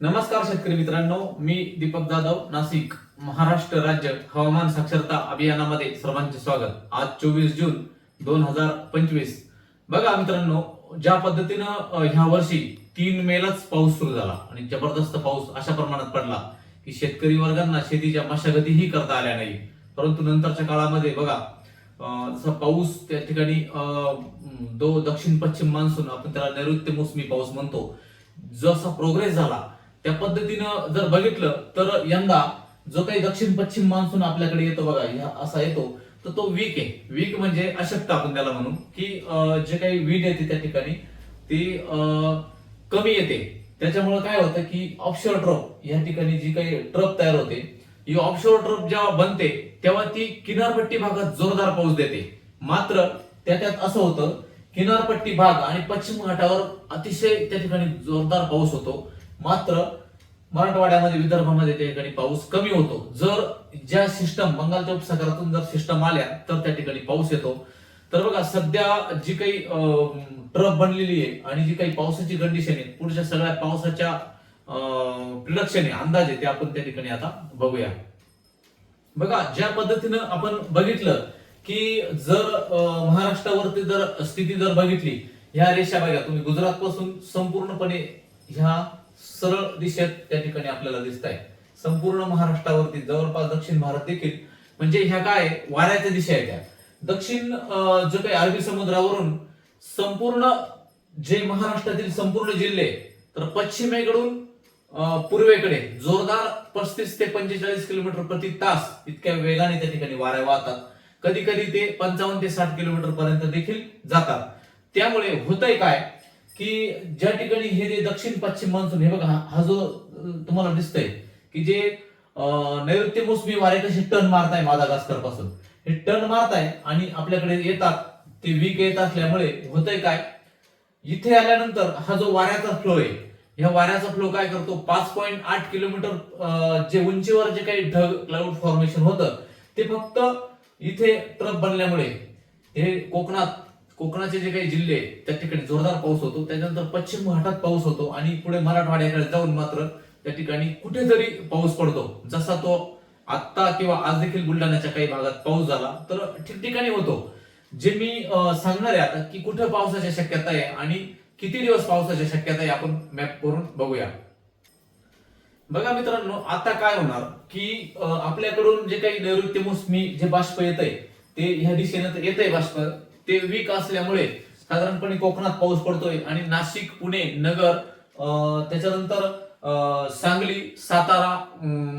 नमस्कार शेतकरी मित्रांनो मी दीपक जाधव नाशिक महाराष्ट्र राज्य हवामान साक्षरता अभियानामध्ये सर्वांचे स्वागत. आज चोवीस जून दोन हजार पंचवीस. बघा मित्रांनो ज्या पद्धतीनं ह्या वर्षी तीन मेलाच पाऊस सुरू झाला आणि जबरदस्त पाऊस अशा प्रमाणात पडला की शेतकरी वर्गांना शेतीच्या मशागतीही करता आल्या नाही. परंतु नंतरच्या काळामध्ये बघा अ, जसा पाऊस त्या ठिकाणी दो दक्षिण पश्चिम मान्सून आपण त्याला नैऋत्य मोसमी पाऊस म्हणतो जसा प्रोग्रेस झाला त्या पद्धतीनं जर बघितलं तर यंदा जो काही दक्षिण पश्चिम मान्सून आपल्याकडे येतो बघा ह्या असा येतो तर तो वीक आहे. वीक म्हणजे अशक्त आपण त्याला म्हणू की जे काही वीड येते त्या ठिकाणी ती अं, कमी येते. त्याच्यामुळे काय होतं की ऑफशोर ट्रप या ठिकाणी जी काही ट्रप तयार होते ही ऑफशोर ट्रप जेव्हा बनते तेव्हा ती किनारपट्टी भागात जोरदार पाऊस देते. मात्र त्याच्यात असं होतं किनारपट्टी भाग आणि पश्चिम घाटावर अतिशय त्या ठिकाणी जोरदार पाऊस होतो. मात्र मराठवाड्यामध्ये विदर्भामध्ये त्या ठिकाणी पाऊस कमी होतो. जर ज्या सिस्टम बंगालच्या उपसागरातून जर सिस्टम आल्या तर त्या ठिकाणी पाऊस येतो. तर बघा सध्या जी काही ट्रफ बनलेली आहे आणि जी काही पावसाची कंडिशन आहे पुढच्या सगळ्या पावसाच्या प्रिडक्शन आहे अंदाज आहे ते आपण त्या ठिकाणी आता बघूया. बघा ज्या पद्धतीनं आपण बघितलं की जर महाराष्ट्रावरती जर स्थिती जर बघितली ह्या रेषा बघा तुम्ही गुजरात पासून संपूर्णपणे ह्या सरळ दिशेत त्या ठिकाणी आपल्याला दिसत आहे संपूर्ण महाराष्ट्रावरती जवळपास दक्षिण भारत देखील म्हणजे ह्या काय वाऱ्याच्या दिशा आहेत त्या. दक्षिण जो काही अरबी समुद्रावरून संपूर्ण जे महाराष्ट्रातील संपूर्ण जिल्हे तर पश्चिमेकडून पूर्वेकडे जोरदार पस्तीस ते पंचेचाळीस किलोमीटर प्रति तास इतक्या वेगाने त्या ठिकाणी वाऱ्या वाहतात. कधी कधी ते पंचावन्न ते साठ किलोमीटर पर्यंत देखील जातात. त्यामुळे होतंय काय की ज्या ठिकाणी हे जे दक्षिण पश्चिम मान्सून हे बघा हा- जो तुम्हाला दिसतंय की जे नैऋत्य मोसमी वारे कसे टर्न मारताय मादागास्करपासून हे टर्न मारताय आणि आपल्याकडे येतात ते वीक येत असल्यामुळे होतंय काय? इथे आल्यानंतर हा जो वाऱ्याचा फ्लो आहे ह्या वाऱ्याचा फ्लो काय करतो? पाच पॉईंट आठ किलोमीटर जे उंचीवर जे काही ढग क्लाउड फॉर्मेशन होतं ते फक्त इथे ट्रप बनल्यामुळे हे कोकणात कोकणाचे जे काही जिल्हे त्या ठिकाणी जोरदार पाऊस होतो. त्याच्यानंतर पश्चिम घाटात पाऊस होतो आणि पुढे मराठवाड्याकडे जाऊन मात्र त्या ठिकाणी कुठेतरी पाऊस पडतो. जसा तो आत्ता किंवा आज देखील बुलढाण्याच्या काही भागात पाऊस झाला तर ठिकठिकाणी होतो. जे मी सांगणार आहे आता की कुठे पावसाची शक्यता आहे आणि किती दिवस पावसाची शक्यता आहे आपण मॅप करून बघूया. बघा मित्रांनो आता काय होणार की आपल्याकडून जे काही नैऋत्य मोसमी जे बाष्प येत आहे ते ह्या दिशेनं तर येत आहे बाष्प. ते वीक असल्यामुळे साधारणपणे कोकणात पाऊस पडतोय आणि नाशिक पुणे नगर त्याच्यानंतर सांगली सातारा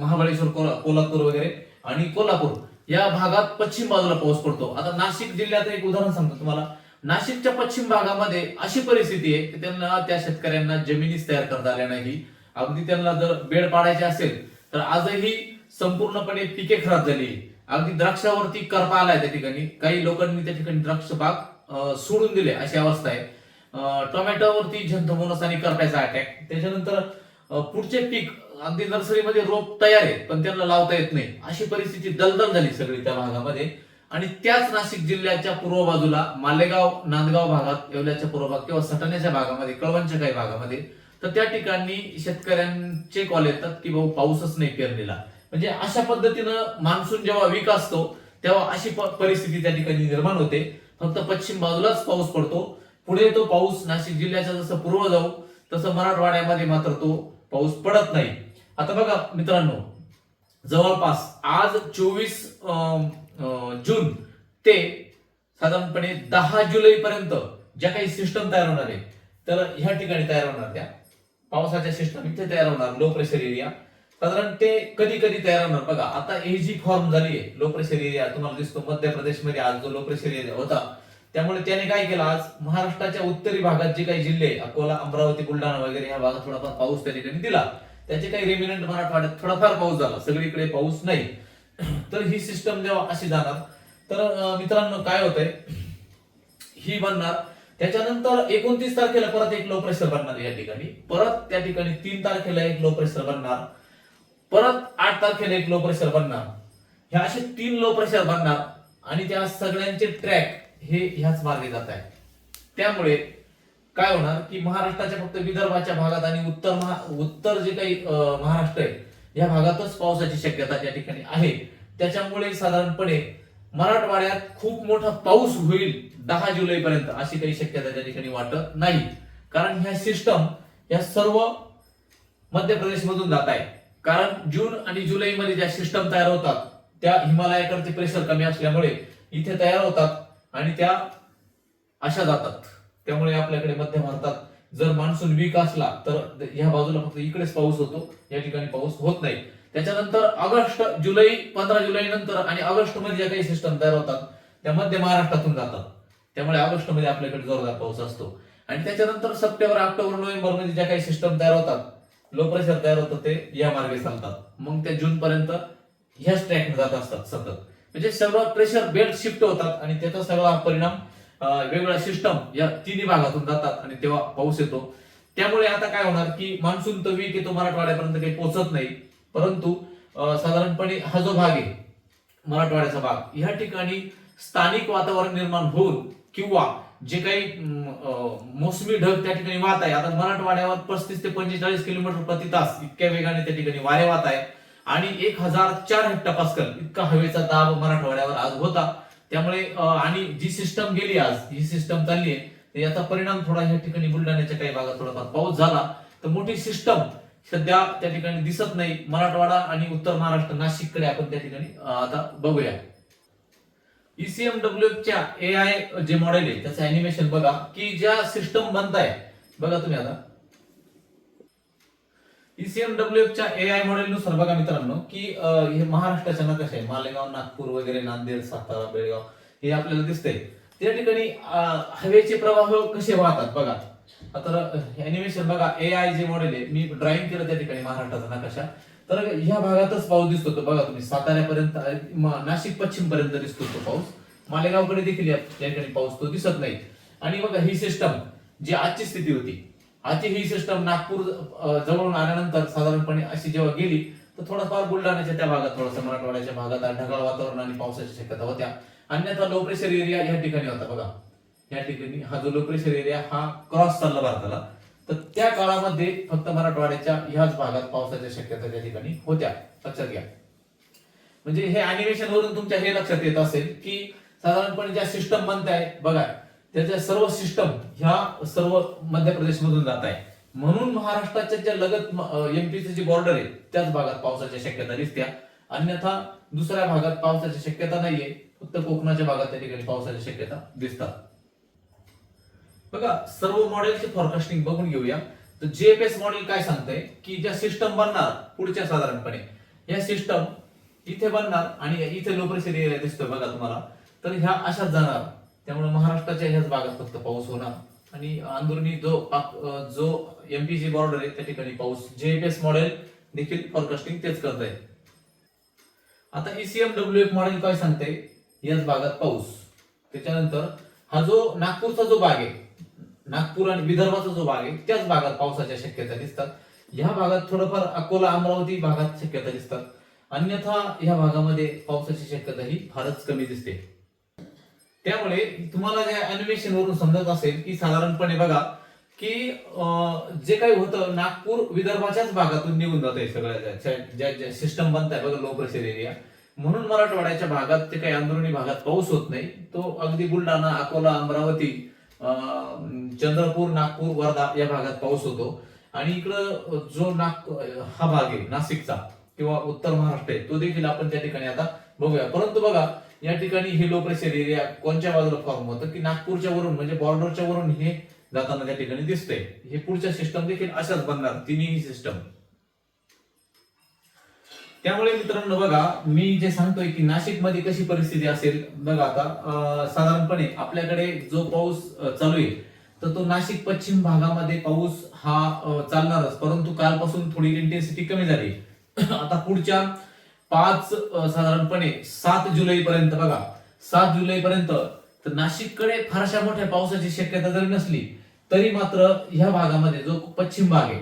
महाबळेश्वर कोल्हापूर वगैरे आणि कोल्हापूर या भागात पश्चिम बाजूला पाऊस पडतो. आता नाशिक जिल्ह्यात एक उदाहरण सांगतो तुम्हाला. नाशिकच्या पश्चिम भागामध्ये अशी परिस्थिती आहे की त्यांना त्या शेतकऱ्यांना जमिनीच तयार करता आल्या नाही. अगदी त्यांना जर बेड पाडायचे असेल तर आजही संपूर्णपणे पिके खराब झाली. अगदी द्राक्षावरती करपा आलाय त्या ठिकाणी. काही लोकांनी त्या ठिकाणी द्राक्ष बाग सोडून दिले अशी अवस्था आहे. टोमॅटोवरती झंथमोनस आणि करपायचा अटॅक त्याच्यानंतर पुढचे पीक अगदी नर्सरीमध्ये रोप तयार आहे पण त्यांना लावता येत नाही. अशी परिस्थिती दलदल झाली सगळी त्या भागामध्ये. आणि त्याच नाशिक जिल्ह्याच्या पूर्व बाजूला मालेगाव नांदगाव भागात येवल्याच्या पूर्व भाग किंवा सटाण्याच्या भागामध्ये कळवणच्या काही भागामध्ये तर त्या ठिकाणी शेतकऱ्यांचे कॉल येतात की भाऊ पाऊसच नाही पेरणीला. म्हणजे अशा पद्धतीनं मान्सून जेव्हा वीक असतो तेव्हा अशी प- परिस्थिती त्या ठिकाणी निर्माण होते. फक्त पश्चिम बाजूलाच पाऊस पडतो. पुढे तो पाऊस नाशिक जिल्ह्याच्या जसं पूर्व जाऊ तसं मराठवाड्यामध्ये मात्र तो पाऊस पडत नाही. आता बघा मित्रांनो जवळपास आज चोवीस जून ते साधारणपणे दहा जुलै पर्यंत ज्या काही सिस्टम तयार होणार आहे तर ह्या ठिकाणी तयार होणार त्या. पावसाच्या सिस्टम इथे तयार होणार लो प्रेशर एरिया साधारण ते कधी कधी तयार होणार. बघा आता ए जी फॉर्म झाली आहे लो प्रेशर एरिया तुम्हाला दिसतो मध्य प्रदेशमध्ये आज जो लो प्रेशर एरिया होता त्यामुळे त्याने काय केलं आज? महाराष्ट्राच्या उत्तरी भागात जे काही जिल्हे अकोला अमरावती बुलढाणा वगैरे या भागात थोडाफार पाऊस त्या ठिकाणी दिला. त्याचे काही रेमिनंट मराठवाड्यात थोडाफार पाऊस झाला. सगळीकडे पाऊस नाही. तर ही सिस्टम जेव्हा अशी जाणार तर मित्रांनो काय होतंय? ही बनणार. त्याच्यानंतर एकोणतीस तारखेला परत एक लो प्रेशर बनणार या ठिकाणी. परत त्या ठिकाणी तीन तारखेला एक लो प्रेशर बनणार. परत आठ तारखेला एक लो प्रेशर बनणार. हे असे तीन लो प्रेशर बनणार आणि त्या सगळ्यांचे ट्रॅक हे ह्याच मार्गे जात आहे त्यामुळे काय होणार की महाराष्ट्राच्या फक्त विदर्भाच्या भागात आणि उत्तर महा उत्तर जे काही महाराष्ट्र आहे या भागातच पावसाची शक्यता त्या ठिकाणी आहे. त्याच्यामुळे साधारणपणे मराठवाड्यात खूप मोठा पाऊस होईल दहा जुलै पर्यंत अशी काही शक्यता त्या ठिकाणी वाटत नाही. कारण ह्या सिस्टम या सर्व मध्य प्रदेश मधून जात आहे कारण जून आणि जुलै मध्ये ज्या सिस्टम तयार होतात त्या हिमालयाकडचे प्रेशर कमी असल्यामुळे इथे तयार होतात आणि त्या अशा जातात. त्यामुळे आपल्याकडे मध्य भारतात जर मान्सून वीक असला तर ह्या बाजूला फक्त इकडेच पाऊस होतो. या ठिकाणी पाऊस होत नाही. त्याच्यानंतर ऑगस्ट जुलै पंधरा जुलै नंतर आणि ऑगस्टमध्ये ज्या काही सिस्टम तयार होतात त्या मध्य महाराष्ट्रातून जातात. त्यामुळे ऑगस्टमध्ये आपल्याकडे जोरदार पाऊस असतो. आणि त्याच्यानंतर सप्टेंबर ऑक्टोबर नोव्हेंबरमध्ये ज्या काही सिस्टम तयार होतात लो प्रेशर तयार होतं ते या मार्गे चालतात. मग ते जून पर्यंत ह्याच ट्रॅक जात असतात सतत. म्हणजे सर्व प्रेशर बेल्ट शिफ्ट होतात आणि त्याचा सगळा परिणाम वेगवेगळ्या सिस्टम या तिन्ही भागातून जातात आणि तेव्हा पाऊस येतो. त्यामुळे आता काय होणार की मान्सून तर वीक येतो मराठवाड्यापर्यंत काही पोहोचत नाही. परंतु साधारणपणे हा जो भाग आहे मराठवाड्याचा भाग ह्या ठिकाणी स्थानिक वातावरण निर्माण होऊन किंवा जे काही अं, मोसमी ढग त्या ठिकाणी वाहत आहे. आता मराठवाड्यावर पस्तीस ते पंचेचाळीस किलोमीटर प्रति तास इतक्या वेगाने त्या ठिकाणी वारे वाहत आहे. आणि एक हजार चार हेक्टोपास्कल इतका हवेचा दाब मराठवाड्यावर आज होता. त्यामुळे आणि जी सिस्टम गेली आज ही सिस्टम चालली आहे याचा परिणाम थोडा ह्या ठिकाणी बुलढाण्याच्या काही भागात थोडाफार पाऊस झाला. तर मोठी सिस्टम सध्या त्या ठिकाणी दिसत नाही. मराठवाडा आणि उत्तर महाराष्ट्र नाशिककडे आपण त्या ठिकाणी आता बघूया. ईसीएमडब्ल्यू च्या ए आय जे मॉडेल आहे त्याचं अॅनिमेशन बघा की ज्या सिस्टम बनताय बघा तुम्ही आता. E ईसीएमडब्ल्यू च्या ए आय मॉडेल नुसार बघा मित्रांनो की हे महाराष्ट्राच्या नकाशा आहे. मालेगाव नागपूर वगैरे नांदेड सातारा बेळगाव हे आपल्याला दिसतंय. त्या ठिकाणी हवेचे प्रवाह कसे वाहतात बघा. आता अॅनिमेशन बघा ए आय जे मॉडेल आहे मी ड्रॉइंग केलं त्या ठिकाणी महाराष्ट्राचा नकाशा. तर ह्या भागातच पाऊस दिसतो तो. बघा तुम्ही साताऱ्यापर्यंत नाशिक पश्चिम पर्यंत दिसतो तो पाऊस. मालेगावकडे देखील या ठिकाणी पाऊस तो दिसत नाही. आणि बघा ही सिस्टम जी आजची स्थिती होती आजची ही सिस्टम नागपूर जवळून आल्यानंतर साधारणपणे अशी जेव्हा गेली तर थोडंफार बुलढाण्याच्या त्या भागात थोडंसं मराठवाड्याच्या भागात ढगाळ वातावरण आणि पावसाची शक्यता होत्या. अन्यथा लो प्रेशर एरिया या ठिकाणी होता. बघा या ठिकाणी हा जो लो प्रेशर एरिया हा क्रॉस चालला भारताला. तर त्या काळामध्ये फक्त मराठवाड्याच्या ह्याच भागात पावसाच्या शक्यता त्या ठिकाणी होत्या. लक्षात घ्या. म्हणजे हे अॅनिमेशन वरून तुमच्या हे लक्षात येत असेल की साधारणपणे ज्या सिस्टम बनताय बघा त्याच्या सर्व सिस्टम ह्या सर्व मध्य प्रदेश मधून जात आहे. म्हणून महाराष्ट्राच्या ज्या लगत एमपीसी जी बॉर्डर आहे त्याच भागात पावसाच्या शक्यता दिसत्या. अन्यथा दुसऱ्या भागात पावसाची शक्यता नाहीये. फक्त कोकणाच्या भागात त्या ठिकाणी पावसाची शक्यता दिसतात. बघा सर्व मॉडेलची फॉरकास्टिंग बघून घेऊया. तर जीएफएस मॉडेल काय सांगतंय? की ज्या सिस्टम बनणार पुढच्या साधारणपणे. या सिस्टम इथे बनणार आणि इथे लो प्रेशर एरिया दिसतोय बघा तुम्हाला. तर ह्या अशाच जाणार. त्यामुळे महाराष्ट्राच्या ह्याच भागात फक्त पाऊस होणार. आणि अंदरुनी जो पाक- जो एमपीची बॉर्डर आहे त्या ठिकाणी पाऊस. जेएफएस मॉडेल देखील फॉरकास्टिंग तेच करत आहे आता ईसीएम डब्ल्यू एफ मॉडेल काय सांगते याच भागात पाऊस. त्याच्यानंतर हा जो नागपूरचा जो भाग आहे नागपूर आणि विदर्भाचा जो भाग आहे त्याच भागात पावसाच्या शक्यता दिसतात. ह्या भागात थोडंफार अकोला अमरावती भागात शक्यता दिसतात. अन्यथा ह्या भागामध्ये पावसाची शक्यता ही फारच कमी दिसते. त्यामुळे तुम्हाला ज्या अॅनिमेशन वरून समजत असेल की साधारणपणे बघा की अं, जे काही होतं नागपूर विदर्भाच्याच भागातून निघून जात आहे सगळ्या ज्या- ज्या- सिस्टम बनताय बघा लो प्रेशर एरिया म्हणून मराठवाड्याच्या भागात ते काही अंदरुनी भागात पाऊस होत नाही. तो अगदी बुलढाणा अकोला अमरावती चंद्रपूर नागपूर वर्धा या भागात पाऊस होतो. आणि इकडं जो नाग हा भाग आहे नाशिकचा किंवा उत्तर महाराष्ट्र आहे तो देखील आपण त्या ठिकाणी आता बघूया. परंतु बघा या ठिकाणी हे लो प्रेशर एरिया कोणत्या बाजूला फॉर्म होतं की नागपूरच्या वरून म्हणजे बॉर्डरच्या वरून हे जाताना त्या ठिकाणी दिसतंय. हे पुढच्या सिस्टम देखील अशाच बनणार तिन्ही सिस्टम त्यामुळे मित्रांनो बघा मी जे सांगतोय की नाशिकमध्ये कशी परिस्थिती असेल बघा आता साधारणपणे आपल्याकडे जो पाऊस चालू आहे तर तो नाशिक पश्चिम भागामध्ये पाऊस हा चालणारच. परंतु कालपासून थोडी इंटेन्सिटी कमी झाली. आता पुढच्या पाच साधारणपणे सात जुलै पर्यंत बघा सात जुलै पर्यंत तर नाशिककडे फारशा मोठ्या पावसाची शक्यता जरी नसली तरी मात्र ह्या भागामध्ये जो पश्चिम भाग आहे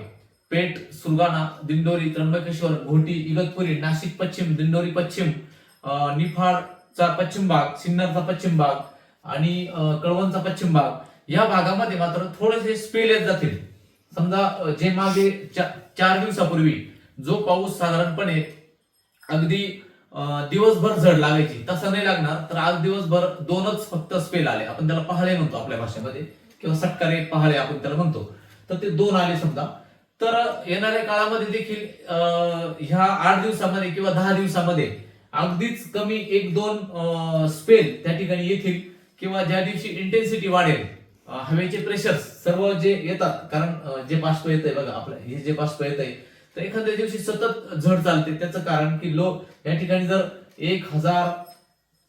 पेठ सुरगाणा दिंडोरी त्र्यंबकेश्वर घोटी इगतपुरी नाशिक पश्चिम दिंडोरी पश्चिम निफाडचा पश्चिम भाग सिन्नरचा पश्चिम भाग आणि कळवणचा पश्चिम भाग. या भागामध्ये मात्र थोडेसे स्पेल येत जातील. समजा जे मागे चा- चार दिवसापूर्वी जो पाऊस साधारणपणे अगदी दिवसभर झड लागायची तसं नाही लागणार तर आज दिवसभर दोनच फक्त स्पेल आले. आपण त्याला पहाडे म्हणतो आपल्या भाषेमध्ये किंवा सटकारे पहाडे आपण त्याला म्हणतो. तर ते दोन आले समजा. तर येणाऱ्या काळामध्ये देखील ह्या आठ दिवसामध्ये किंवा दहा दिवसामध्ये अगदीच कमी एक दोन स्पेल त्या ठिकाणी येतील किंवा ज्या दिवशी इंटेन्सिटी वाढेल हवेचे प्रेशर सर्व जे येतात कारण जे बाष्प येत आहे बघा आपलं हे जे बाष्प येत आहे तर एखाद्या दिवशी सतत झड चालते. त्याचं कारण की लो या ठिकाणी जर एक हजार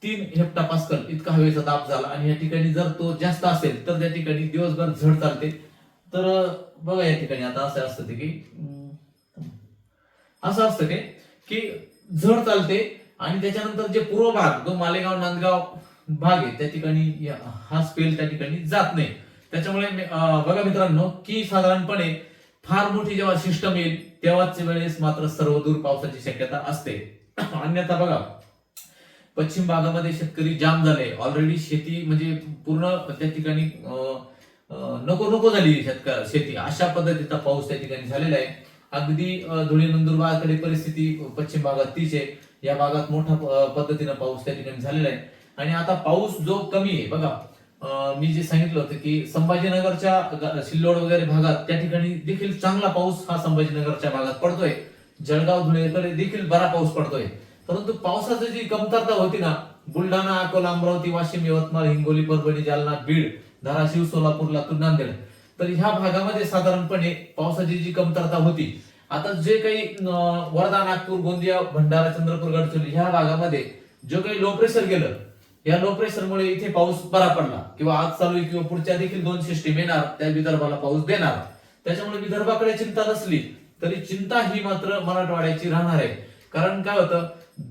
तीन हेप्टा पास्कल इतका हवेचा दाब झाला आणि या ठिकाणी जर तो जास्त असेल तर त्या ठिकाणी दिवसभर झड चालते. तर बघा या ठिकाणी आता असं असतं ते की असं असतं ते की झड चालते आणि त्याच्यानंतर जे पूर्व भाग जो मालेगाव नांदगाव भाग आहे त्या ठिकाणी हा स्पेल त्या ठिकाणी जात नाही. त्याच्यामुळे बघा मित्रांनो की साधारणपणे फार मोठी जेव्हा सिस्टम येईल तेव्हाच वेळेस मात्र सर्वदूर पावसाची शक्यता असते. अन्यथा बघा पश्चिम भागामध्ये शेतकरी जाम झाले. ऑलरेडी शेती म्हणजे पूर्ण त्या ठिकाणी नको नको झाली शेतकऱ्या शेती. अशा पद्धतीचा पाऊस त्या ठिकाणी झालेला आहे. अगदी धुळी धुळे नंदुरबारकडे परिस्थिती पश्चिम भागात तीच आहे. या भागात मोठ्या पद्धतीनं पाऊस त्या ठिकाणी झालेला आहे. आणि आता पाऊस जो कमी आहे बघा मी जे सांगितलं होतं की संभाजीनगरच्या सिल्लोड वगैरे भागात त्या ठिकाणी देखील चांगला पाऊस हा संभाजीनगरच्या भागात पडतोय. जळगाव धुळेकडे देखील बरा पाऊस पडतोय. परंतु पावसाची जी कमतरता होती ना बुलढाणा अकोला अमरावती वाशिम यवतमाळ हिंगोली परभणी जालना बीड धाराशिव सोलापूर लातूर नांदेड तर ह्या भागामध्ये साधारणपणे पावसाची जी कमतरता होती आता जे काही वर्धा नागपूर गोंदिया भंडारा चंद्रपूर गडचिरोली ह्या भागामध्ये जो काही लो प्रेशर गेलं या लो प्रेशरमुळे इथे पाऊस बरा पडला. किंवा आज चालू किंवा पुढच्या देखील दोन सिस्टीम येणार त्या विदर्भाला पाऊस देणार. त्याच्यामुळे विदर्भाकडे चिंता नसली तरी चिंता ही मात्र मराठवाड्याची राहणार आहे. कारण काय होतं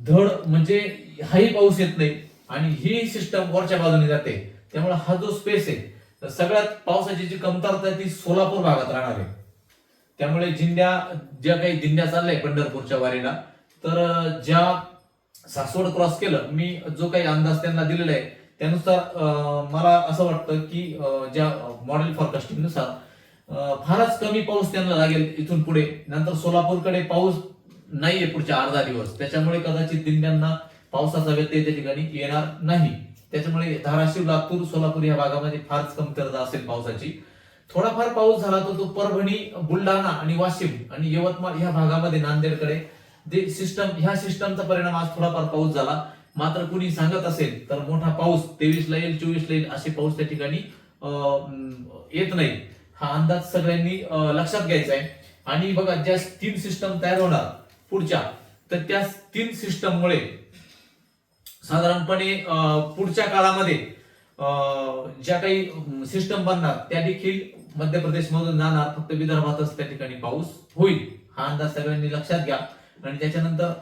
धड म्हणजे हाही पाऊस येत नाही आणि ही सिस्टम वरच्या बाजूने जाते. त्यामुळे हा जो स्पेस आहे सगळ्यात पावसाची जी कमतरता आहे ती सोलापूर भागात राहणार आहे. त्यामुळे जिंड्या ज्या काही दिंड्या चालल्या पंढरपूरच्या वारीला तर ज्या सासवड क्रॉस केलं मी जो काही अंदाज त्यांना दिलेला आहे त्यानुसार मला असं वाटतं की ज्या मॉडेल फॉरकास्टिंगनुसार फारच कमी पाऊस त्यांना लागेल इथून पुढे. नंतर सोलापूरकडे पाऊस नाहीये पुढच्या अर्धा दिवस. त्याच्यामुळे कदाचित दिंड्यांना पावसाचा व्यत्यय त्या ठिकाणी येणार नाही. त्याच्यामुळे धाराशिव लातूर सोलापूर या भागामध्ये फारच कमतरता असेल पावसाची. थोडाफार पाऊस झाला तर तो परभणी बुलढाणा आणि वाशिम आणि यवतमाळ ह्या भागामध्ये नांदेडकडे. जे सिस्टम ह्या सिस्टमचा परिणाम आज थोडाफार पाऊस झाला. मात्र कुणी सांगत असेल तर मोठा पाऊस तेवीस ला येईल चोवीस ला येईल असे पाऊस त्या ठिकाणी येत नाही. हा अंदाज सगळ्यांनी लक्षात घ्यायचा आहे. आणि बघा ज्या तीन सिस्टम तयार होणार पुढच्या तर त्या तीन सिस्टममुळे साधारणपणे पुढच्या काळामध्ये ज्या काही सिस्टम बनणार त्या देखील मध्य प्रदेश मधून जाणार. फक्त विदर्भातच त्या ठिकाणी पाऊस होईल हा अंदाज सगळ्यांनी लक्षात घ्या. आणि त्याच्यानंतर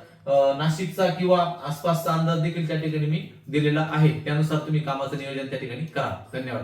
नाशिकचा किंवा आसपासचा अंदाज देखील त्या ठिकाणी मी दिलेला आहे. त्यानुसार तुम्ही कामाचं नियोजन त्या ठिकाणी करा. धन्यवाद.